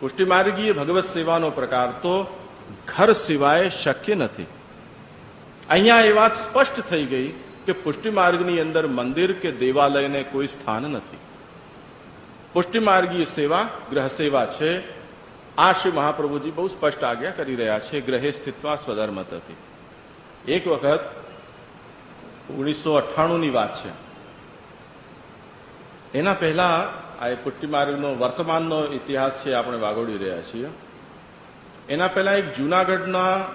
પુષ્ટિમાર્ગીય ભગવત સેવાનો પ્રકાર તો ઘર સિવાય શક્ય નથી. અહીંયા એ વાત સ્પષ્ટ થઈ ગઈ કે પુષ્ટિમાર્ગની અંદર મંદિર કે દેવાલયને કોઈ સ્થાન નથી. પુષ્ટિમાર્ગીય સેવા, ગ્રહ સેવા છે. આ શ્રી મહાપ્રભુજી બહુ સ્પષ્ટ આજ્ઞા કરી રહ્યા છે, ગ્રહે સ્થિત્વા સ્વધર્મ હતી એક વખત ઓગણીસો અઠ્ઠાણું ની વાત છે. એના પહેલા આ પુષ્ટિમાર્ગનો વર્તમાનનો ઇતિહાસ છે, આપણે વાગોડી રહ્યા છીએ. એના પહેલા એક જૂનાગઢના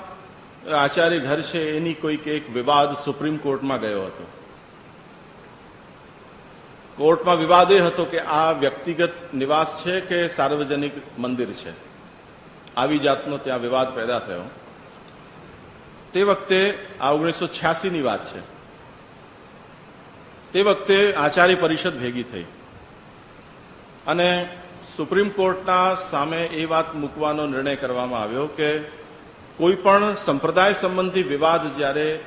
આચાર્ય ઘર છે, એની કોઈક એક વિવાદ સુપ્રીમ કોર્ટમાં ગયો હતો. કોર્ટમાં વિવાદ એ હતો કે આ વ્યક્તિગત નિવાસ છે કે સાર્વજનિક મંદિર છે? આવી જાતનો ત્યાં વિવાદ પેદા થયો. તે વખતે આ ઓગણીસો છ્યાસીની વાત છે. તે વખતે આચાર્ય પરિષદ ભેગી થઈ. અને સુપ્રીમ કોર્ટના સામે એ વાત મૂકવાનો નિર્ણય કરવામાં આવ્યો કે કોઈ પણ સંપ્રદાય સંબંધી વિવાદ જ્યારે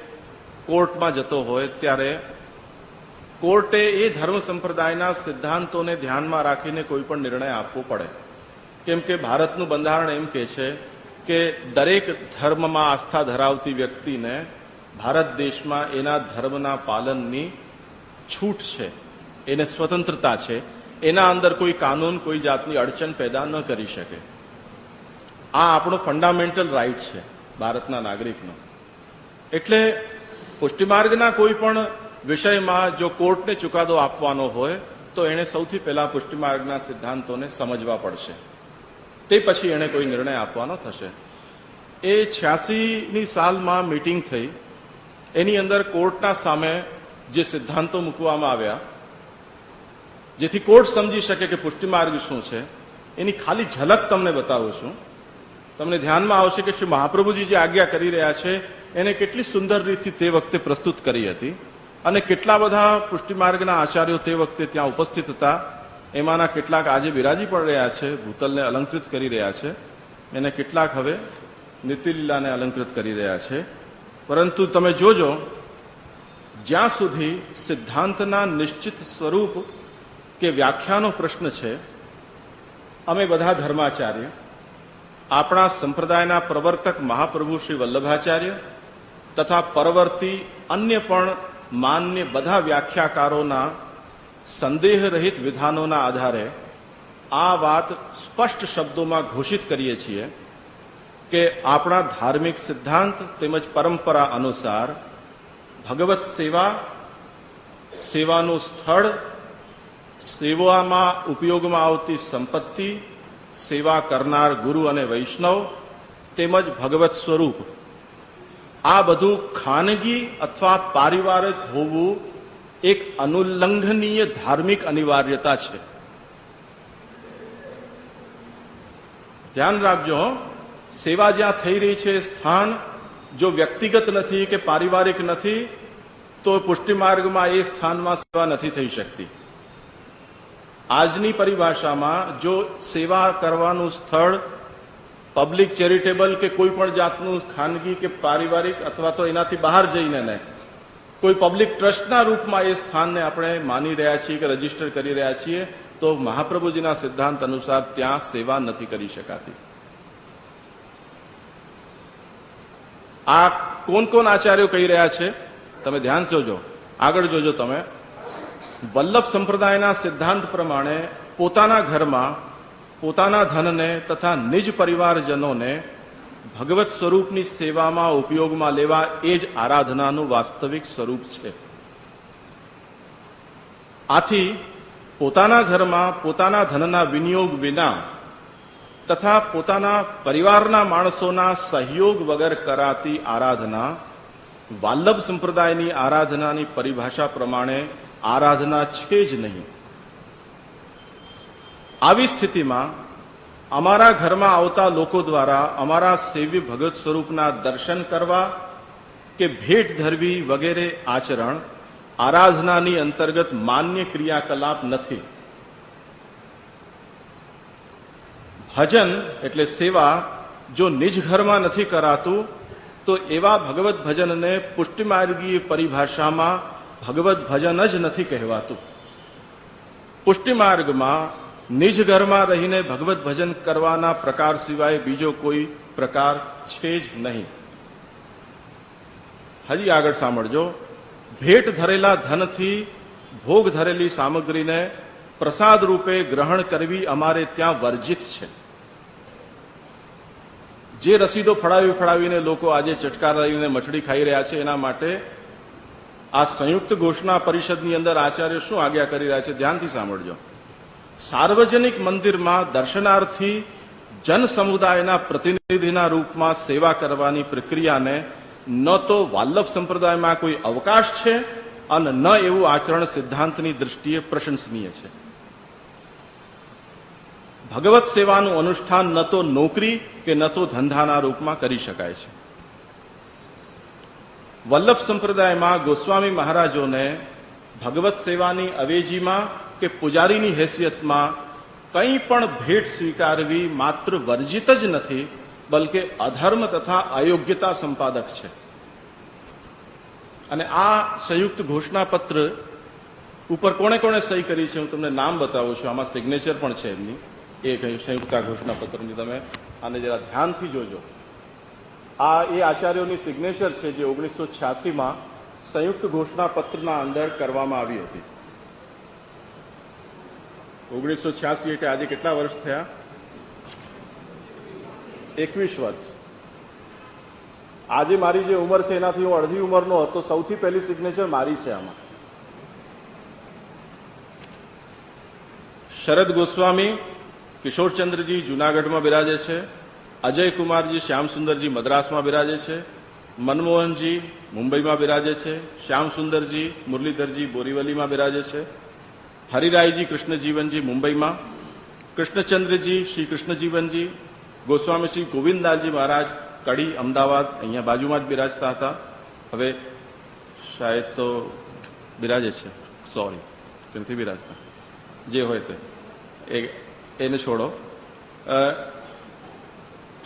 કોર્ટમાં જતો હોય ત્યારે કોર્ટે એ ધર્મ સંપ્રદાયના સિદ્ધાંતોને ધ્યાનમાં રાખીને કોઈ પણ નિર્ણય આપવો પડે. કેમ કે ભારતનું બંધારણ એમ કે છે કે દરેક ધર્મમાં આસ્થા ધરાવતી વ્યક્તિને ભારત દેશમાં એના ધર્મના પાલનની છૂટ છે, એને સ્વતંત્રતા છે. એના અંદર કોઈ કાનૂન, કોઈ જાતની અડચણ પેદા ન કરી શકે. આ આપણો ફંડામેન્ટલ રાઈટ છે ભારતના નાગરિકનો. એટલે પુષ્ટિમાર્ગના કોઈ પણ વિષયમાં જો કોર્ટને ચુકાદો આપવાનો હોય, તો એણે સૌથી પહેલા પુષ્ટિમાર્ગના સિદ્ધાંતોને સમજવા પડશે. તે પછી એણે કોઈ નિર્ણય આપવાનો થશે. એ છ્યાસીની સાલમાં મીટિંગ થઈ. એની અંદર કોર્ટના સામે જે સિદ્ધાંતો મૂકવામાં આવ્યા જેથી કોર્ટ સમજી શકે કે પુષ્ટિમાર્ગ શું છે. એની ખાલી ઝલક તમને બતાવું છું. તમને ધ્યાનમાં આવશે કે શ્રી મહાપ્રભુજી જે આજ્ઞા કરી રહ્યા છે, એને કેટલી સુંદર રીતથી તે વખતે પ્રસ્તુત કરી હતી અને કેટલા બધા પુષ્ટિમાર્ગના આચાર્યો તે વખતે ત્યાં ઉપસ્થિત હતા. એમાંના કેટલાક આજે બિરાજી પણ રહ્યા છે, ભૂતલને અલંકૃત કરી રહ્યા છે. એને કેટલાક હવે નીતિલીલાને અલંકૃત કરી રહ્યા છે. પરંતુ તમે જોજો, જ્યાં સુધી સિદ્ધાંતના નિશ્ચિત સ્વરૂપ કે વ્યાખ્યાનો પ્રશ્ન છે, અમે બધા ધર્માચાર્ય, આપણા સંપ્રદાયના પ્રવર્તક મહાપ્રભુ શ્રી વલ્લભાચાર્ય તથા પરવર્તી અન્ય પણ માન્ય બધા વ્યાખ્યાકારોના સંદેહ રહિત વિધાનોના આધારે આ વાત સ્પષ્ટ શબ્દોમાં ઘોષિત કરીએ છીએ કે આપણા ધાર્મિક સિદ્ધાંત તેમજ પરંપરા અનુસાર ભગવત સેવા, સેવાનું સ્થળ સેવામાં ઉપયોગમાં આવતી સંપત્તિ, સેવા કરનાર ગુરુ અને વૈષ્ણવ તેમજ ભગવત સ્વરૂપ. આ બધું ખાનગી અથવા પારિવારિક હોવું એક અનુલ્લંઘનીય ધાર્મિક અનિવાર્યતા છે. ધ્યાન રાખજો સેવા જ્યાં થઈ રહી છે સ્થાન જો વ્યક્તિગત નથી કે પારિવારિક નથી, તો પુષ્ટિમાર્ગમાં એ સ્થાનમાં સેવા નથી થઈ શકતી. આજની પરિભાષામાં જો સેવા કરવાનું સ્થળ પબ્લિક ચેરિટેબલ કે કોઈ પણ જાતનું ખાનગી કે પારિવારિક અથવા તો એનાથી બહાર જઈને ને, કોઈ પબ્લિક ટ્રસ્ટના રૂપમાં એ સ્થાનને આપણે માની રહ્યા છીએ કે રજિસ્ટર કરી રહ્યા છીએ, તો મહાપ્રભુજીના સિદ્ધાંત અનુસાર ત્યાં સેવા નથી કરી શકાતી. આ કોણ કોણ આચાર્યો કહી રહ્યા છે? તમે ધ્યાન જોજો આગળ જોજો તમે. વલ્લભ સંપ્રદાયના સિદ્ધાંત પ્રમાણે પોતાના ઘરમાં પોતાના ધનને તથા નિજ પરિવારજનોને ભગવત સ્વરૂપની સેવામાં ઉપયોગમાં લેવા એ જ આરાધનાનું વાસ્તવિક સ્વરૂપ છે. આથી પોતાના ઘરમાં પોતાના ધનના વિનિયોગ વિના તથા પોતાના પરિવારના માણસોના સહયોગ વગર કરાતી આરાધના વાલ્લભ સંપ્રદાયની આરાધનાની પરિભાષા પ્રમાણે આરાધના છે જ નહીં. આવી સ્થિતિમાં અમારા ઘરમાં આવતા લોકો દ્વારા અમારા સેવ્ય ભગત સ્વરૂપના દર્શન કરવા કે ભેટ ધરવી વગેરે આચરણ આરાધનાની અંતર્ગત માન્ય ક્રિયાકલાપ નથી. ભજન એટલે સેવા જો નિજ ઘરમાં નથી કરાતું, તો એવા ભગવત ભજનને પુષ્ટિમાર્ગીય પરિભાષામાં ભગવત ભજન જ નથી કહેવાતું. પુષ્ટિ માર્ગમાં નિજ ઘરમાં રહીને ભગવત ભજન કરવાના પ્રકાર સિવાય બીજો કોઈ પ્રકાર છે જ નહીં. હજી આગળ સાંભળજો. ભેટ ધરેલા ધનથી ભોગ ધરેલી સામગ્રીને પ્રસાદ રૂપે ગ્રહણ કરવી અમારે ત્યાં વર્જિત છે. જે રસીદો ફળાવી ફળાવીને લોકો આજે ચટકાર રહીને મછડી ખાઈ રહ્યા છે એના માટે આ સંયુક્ત ઘોષણા પરિષદની અંદર આચાર્ય શું આજ્ઞા કરી રહ્યા છે ધ્યાનથી સાંભળજો. સાર્વજનિક મંદિરમાં દર્શનાર્થી જન સમુદાયના પ્રતિનિધિના રૂપમાં સેવા કરવાની પ્રક્રિયાને ન તો વાલ્લભ સંપ્રદાયમાં કોઈ અવકાશ છે અને ન એવું આચરણ સિદ્ધાંતની દૃષ્ટિએ પ્રશંસનીય છે. ભગવત સેવાનું અનુષ્ઠાન ન તો નોકરી કે ન તો ધંધાના રૂપમાં કરી શકાય છે. વલ્લભ સંપ્રદાયમાં ગોસ્વામી મહારાજોને ભગવત સેવાની અવેજીમાં કે પૂજારીની હેસિયતમાં કંઈ પણ ભેટ સ્વીકારવી માત્ર વર્જિત જ નથી, બલકે અધર્મ તથા અયોગ્યતા સંપાદક છે. અને આ સંયુક્ત ઘોષણાપત્ર ઉપર કોણે કોણે સહી કરી છે હું તમને નામ બતાવું છું, આમાં સિગ્નેચર પણ છે એમની. એ કહ્યું સંયુક્ત ઘોષણાપત્રની તમે આને જરા ધ્યાનથી જોજો. આ એ આચાર્યોની સિગ્નેચર છે જે ઓગણીસો છ્યાસીમાં સંયુક્ત ઘોષણાપત્રના અંદર કરવામાં આવી હતી. ઓગણીસો છ્યાસી એટલે આજે કેટલા વર્ષ થયા? એકવીસ વર્ષ. આજે મારી જે ઉંમર છે, એનાથી હું અડધી ઉંમરનો હતો. સૌથી પહેલી સિગ્નેચર મારી છે આમાં. શરદ ગોસ્વામી, કિશોરચંદ્રજી જુનાગઢમાં બિરાજે છે. અજય કુમારજી શ્યામસુંદરજી મદ્રાસમાં બિરાજે છે. મનમોહનજી મુંબઈમાં બિરાજે છે. શ્યામસુંદરજી મુરલીધરજી બોરીવલીમાં બિરાજે છે. હરિરાયજી કૃષ્ણજીવનજી મુંબઈમાં. કૃષ્ણચંદ્રજી શ્રી કૃષ્ણજીવનજી. ગોસ્વામી શ્રી ગોવિંદલાલજી મહારાજ કડી, અમદાવાદ અહીંયા બાજુમાં જ બિરાજતા હતા. હવે શાયદ તો બિરાજે છે. સોરી નથી બિરાજતા? જે હોય તે. એને છોડો.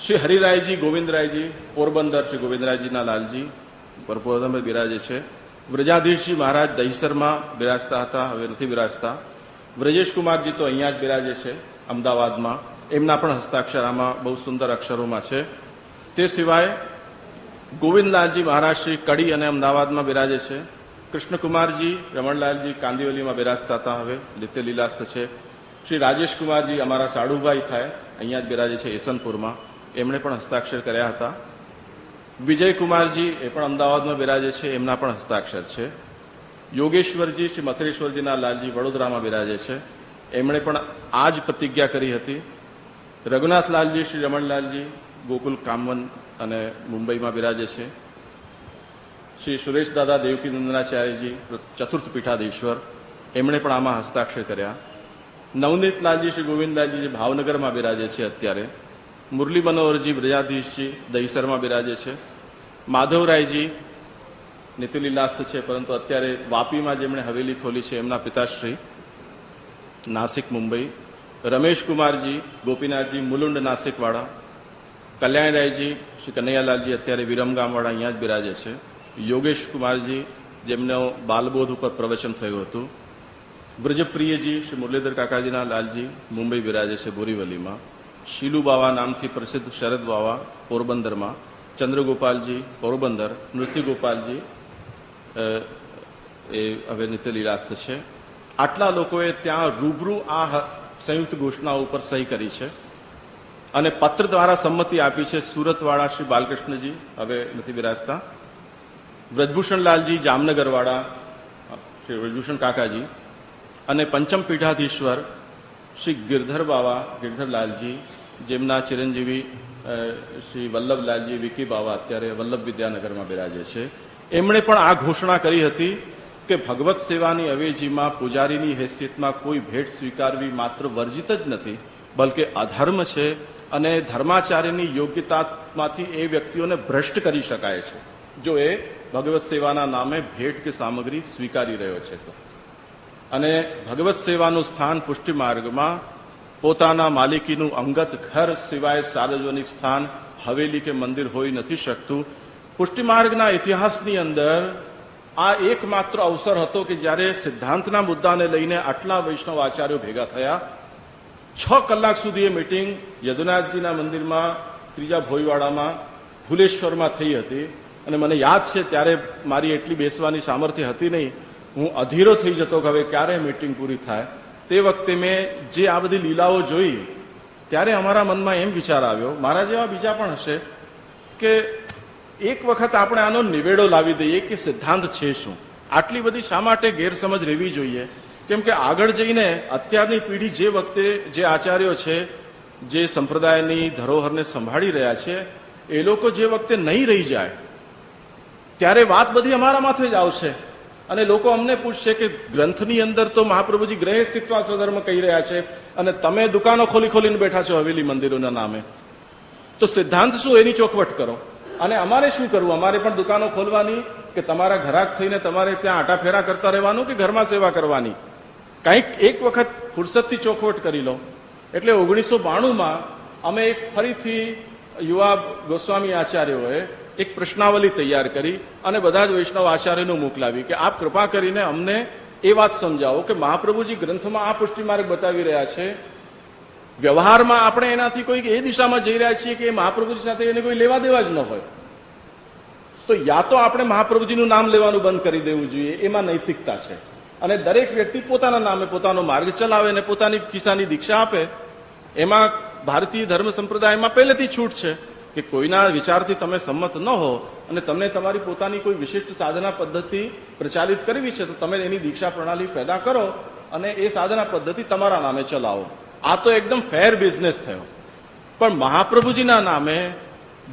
શ્રી હરિરાયજી ગોવિંદરાયજી, પોરબંદર શ્રી ગોવિંદરાયજીના લાલજી પોરબંદર બિરાજે છે. વ્રજાધીશજી મહારાજ દહીસરમાં બિરાજતા હતા, હવે નથી બિરાજતા. વ્રજેશ કુમારજી તો અહીંયા જ બિરાજે છે, અમદાવાદમાં. એમના પણ હસ્તાક્ષર આમાં બહુ સુંદર અક્ષરોમાં છે. તે સિવાય ગોવિંદલાલજી મહારાજ શ્રી કડી અને અમદાવાદમાં બિરાજે છે. કૃષ્ણકુમારજી, રમણલાલજી કાંદિવલીમાં બિરાજતા હતા, હવે નિત્ય લીલાસ્ત છે. શ્રી રાજેશ કુમારજી અમારા સાડુભાઈ થાય, અહીંયા જ બિરાજે છે ઈસનપુરમાં એમણે પણ હસ્તાક્ષર કર્યા હતા. વિજયકુમારજી એ પણ અમદાવાદમાં બિરાજે છે, એમના પણ હસ્તાક્ષર છે. યોગેશ્વરજી શ્રી મથરેશ્વરજીના લાલજી વડોદરામાં બિરાજે છે. એમણે પણ આ જ પ્રતિજ્ઞા કરી હતી. રઘુનાથ લાલજી, શ્રી રમણલાલજી ગોકુલ કામવન અને મુંબઈમાં બિરાજે છે. શ્રી સુરેશ દાદા દેવકી નંદનાચાર્યજી ચતુર્થ પીઠાધીશ્વર, એમણે પણ આમાં હસ્તાક્ષર કર્યા. નવનીતલાલજી શ્રી ગોવિંદલાલજી ભાવનગરમાં બિરાજે છે અત્યારે મુરલી મનોહરજી બ્રજાધીશજી દહીસરમાં બિરાજે છે. માધવરાયજી નીતિલીલાસ્ત છે, પરંતુ અત્યારે વાપીમાં જેમણે હવેલી ખોલી છે એમના પિતાશ્રી. નાસિક મુંબઈ. રમેશ કુમારજી, ગોપીનાથજી, મુલુંડ નાસિકવાળા કલ્યાણરાયજી, શ્રી કનૈયાલાલજી અત્યારે વિરમગામવાળા અહીંયા જ બિરાજે છે. યોગેશ કુમારજી, જેમનો બાલબોધ ઉપર પ્રવચન થયું હતું. વ્રજપ્રિયજી શ્રી મુરલીધર કાકાજીના લાલજી મુંબઈ બિરાજે છે બોરીવલીમાં. શીલુ બાવા નામથી પ્રસિદ્ધ શરદ બાવા પોરબંદરમાં ચંદ્રગોપાલજી પોરબંદર નૃત્યગોપાલજી એ હવે નિત્યલીલાસ્ત છે આટલા લોકોએ ત્યાં રૂબરૂ આ સંયુક્ત ઘોષણા ઉપર સહી કરી છે અને પત્ર દ્વારા સંમતિ આપી છે સુરતવાળા શ્રી બાલકૃષ્ણજી હવે નથી બિરાજતા વ્રજભૂષણલાલજી જામનગરવાળા શ્રી વ્રજભૂષણ કાકાજી અને પંચમ પીઠાધીશ્વર શ્રી ગિરધર બાવા ગિરધરલાલજી જેમના ચિરંજીવી શ્રી વલ્લભલાલજી વિકી બાવા અત્યારે વલ્લભ વિદ્યાનગરમાં બિરાજે છે. એમણે પણ આ ઘોષણા કરી હતી કે ભગવત સેવાની અવેજીમાં પૂજારીની હેસિયતમાં કોઈ ભેટ સ્વીકારવી માત્ર વર્જિત જ નથી, બલકે અધર્મ છે અને ધર્માચાર્યની યોગ્યતામાંથી એ વ્યક્તિઓને ભ્રષ્ટ કરી શકાય છે. જો એ ભગવત સેવાના નામે ભેટ કે સામગ્રી સ્વીકારી રહ્યો છે તો. અને ભગવત સેવાનું સ્થાન પુષ્ટિ માર્ગમાં પોતાના માલિકીનું અંગત ઘર સિવાય સાર્વજનિક સ્થાન હવેલી કે મંદિર હોઈ નથી શકતું. પુષ્ટિ માર્ગના ઇતિહાસની અંદર આ એકમાત્ર અવસર હતો કે જ્યારે સિદ્ધાંતના મુદ્દાને લઈને આટલા વૈષ્ણવ આચાર્યો ભેગા થયા. છ કલાક સુધી એ મિટિંગ યદુનાથજીના મંદિરમાં, ત્રીજા ભોઈવાડામાં ભુલેશ્વરમાં થઈ હતી. અને મને યાદ છે, ત્યારે મારી એટલી બેસવાની સામર્થ્ય હતી નહીં. હું અધીરો થઈ જતો કે હવે ક્યારે મિટિંગ પૂરી થાય? તે વખતે મેં જે આ બધી લીલાઓ જોઈ, ત્યારે અમારા મનમાં એમ વિચાર આવ્યો, મારા જેવા બીજા પણ હશે, કે એક વખત આપણે આનો નિવેડો લાવી દઈએ કે સિદ્ધાંત છે શું? આટલી બધી શા માટે ગેરસમજ રહેવી જોઈએ? કેમ કે આગળ જઈને અત્યારની પેઢી જે વખતે જે આચાર્યો છે, જે સંપ્રદાયની ધરોહરને સંભાળી રહ્યા છે, એ લોકો જે વખતે નહીં રહી જાય, ત્યારે વાત બધી અમારા માથે જ આવશે. અને લોકો અમને પૂછશે કે ગ્રંથની અંદર તો મહાપ્રભુજી ગ્રહે સ્થિત્વા સ્વધર્મ કહી રહ્યા છે અને તમે દુકાનો ખોલી ખોલીને બેઠા છો હવેલી મંદિરોના નામે. તો સિદ્ધાંત શું? એની ચોખવટ કરો. અને અમારે શું કરવું? અમારે પણ દુકાનો ખોલવાની કે તમારા ઘરાક થઈને તમારે ત્યાં આટાફેરા કરતા રહેવાનું કે ઘરમાં સેવા કરવાની? કંઈક એક વખત ફુરસદથી ચોખવટ કરી લો. એટલે ઓગણીસો બાણુંમાં અમે એક ફરીથી યુવા ગોસ્વામી આચાર્યોએ એક પ્રશ્નાવલી તૈયાર કરી અને બધા જ વૈષ્ણવ આચાર્યનું મોકલાવી કે આપ કૃપા કરીને અમને એ વાત સમજાવો કે મહાપ્રભુજી ગ્રંથમાં આ પુષ્ટિ માર્ગ બતાવી રહ્યા છે. વ્યવહારમાં આપણે એનાથી કોઈ એ દિશામાં જઈ રહ્યા છીએ કે એ મહાપ્રભુજી સાથે એને કોઈ લેવા દેવા જ ન હોય. તો યા તો આપણે મહાપ્રભુજીનું નામ લેવાનું બંધ કરી દેવું જોઈએ, એમાં નૈતિકતા છે. અને દરેક વ્યક્તિ પોતાના નામે પોતાનો માર્ગ ચલાવે અને પોતાની ખિસ્સાની દીક્ષા આપે, એમાં ભારતીય ધર્મ સંપ્રદાયમાં પહેલેથી છૂટ છે. કે કોઈના વિચારથી તમે સંમત ન હો અને તમને તમારી પોતાની કોઈ વિશિષ્ટ સાધના પદ્ધતિ પ્રચાલિત કરવી છે, તો તમે એની દીક્ષા પ્રણાલી પેદા કરો અને એ સાધના પદ્ધતિ તમારા નામે ચલાવો. આ તો એકદમ ફેર બિઝનેસ થયો. પણ મહાપ્રભુજીના નામે,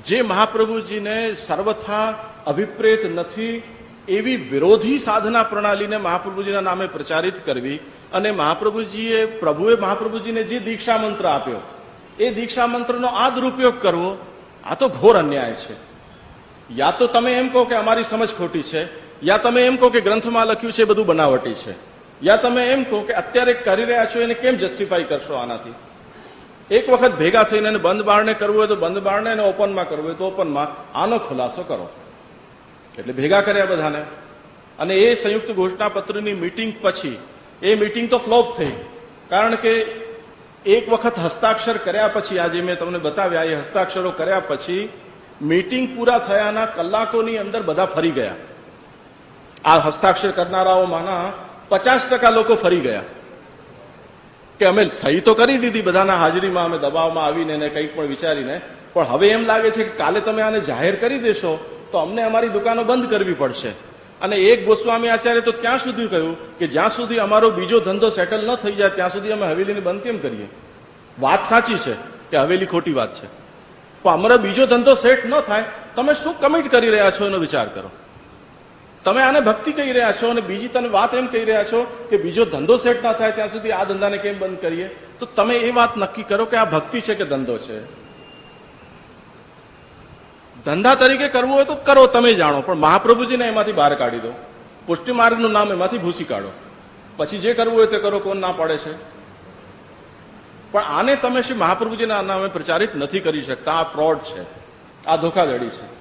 જે મહાપ્રભુજીને સર્વથા અભિપ્રેત નથી, એવી વિરોધી સાધના પ્રણાલીને મહાપ્રભુજીના નામે પ્રચારિત કરવી અને મહાપ્રભુજીએ, પ્રભુએ મહાપ્રભુજીને જે દીક્ષા મંત્ર આપ્યો, એ દીક્ષા મંત્રનો આ દુરુપયોગ કરવો આ તો ઘોર અન્યાય છે. યા તો તમે એમ કહો કે અમારી સમજ ખોટી છે, યા તમે એમ કહો કે ગ્રંથમાં લખ્યું છે બધું બનાવટી છે, યા તમે એમ કહો કે અત્યારે કરી રહ્યા છો એને કેમ જસ્ટિફાઈ કરશો આનાથી? એક વખત ભેગા થઈને એને બંધ બારણે કરવું હોય તો બંધ બારણે અને ઓપનમાં કરવું હોય તો ઓપનમાં આનો ખુલાસો કરો. એટલે ભેગા કર્યા બધાને. અને એ સંયુક્ત ઘોષણા પત્રની મીટિંગ પછી, એ મિટિંગ તો ફ્લોપ થઈ. કારણ કે એક વખત હસ્તાક્ષર કર્યા પછી, આજે મેં તમને બતાવ્યા, એ હસ્તાક્ષરો કર્યા પછી મીટિંગ પૂરા થયાના કલાકોની અંદર બધા ફરી ગયા. આ હસ્તાક્ષર કરનારાઓમાંના પચાસ ટકા લોકો ફરી ગયા. કે અમે સહી તો કરી દીધી બધાના હાજરીમાં, અમે દબાવમાં આવીને ને કંઈક પણ વિચારીને, પણ હવે એમ લાગે છે કે કાલે તમે આને જાહેર કરી દેશો, તો અમને અમારી દુકાનો બંધ કરવી પડશે. અને એક ગોસ્વામી આચાર્ય તો ત્યાં સુધી કહ્યું કે જ્યાં સુધી અમારો બીજો ધંધો સેટલ ન થઈ જાય, ત્યાં સુધી અમે હવેલીને બંધ કેમ કરીએ? વાત સાચી છે કે હવેલી ખોટી વાત છે. પણ અમારો બીજો ધંધો સેટ ન થાય, તમે શું કમિટ કરી રહ્યા છો એનો વિચાર કરો. તમે આને ભક્તિ કહી રહ્યા છો અને બીજી તમે વાત એમ કહી રહ્યા છો કે બીજો ધંધો સેટ ના થાય, ત્યાં સુધી આ ધંધાને કેમ બંધ કરીએ? તો તમે એ વાત નક્કી કરો કે આ ભક્તિ છે કે ધંધો છે? ધંધા તરીકે કરવું હોય તો કરો, તમે જાણો. પણ મહાપ્રભુજીને એમાંથી બહાર કાઢી દો. પુષ્ટિ માર્ગનું નામ એમાંથી ભૂસી કાઢો. પછી જે કરવું હોય તે કરો, કોણ ના પડે છે? પણ આને તમે શ્રી મહાપ્રભુજીના નામે પ્રચારિત નથી કરી શકતા. આ ફ્રોડ છે. આ ધોખાધડી છે.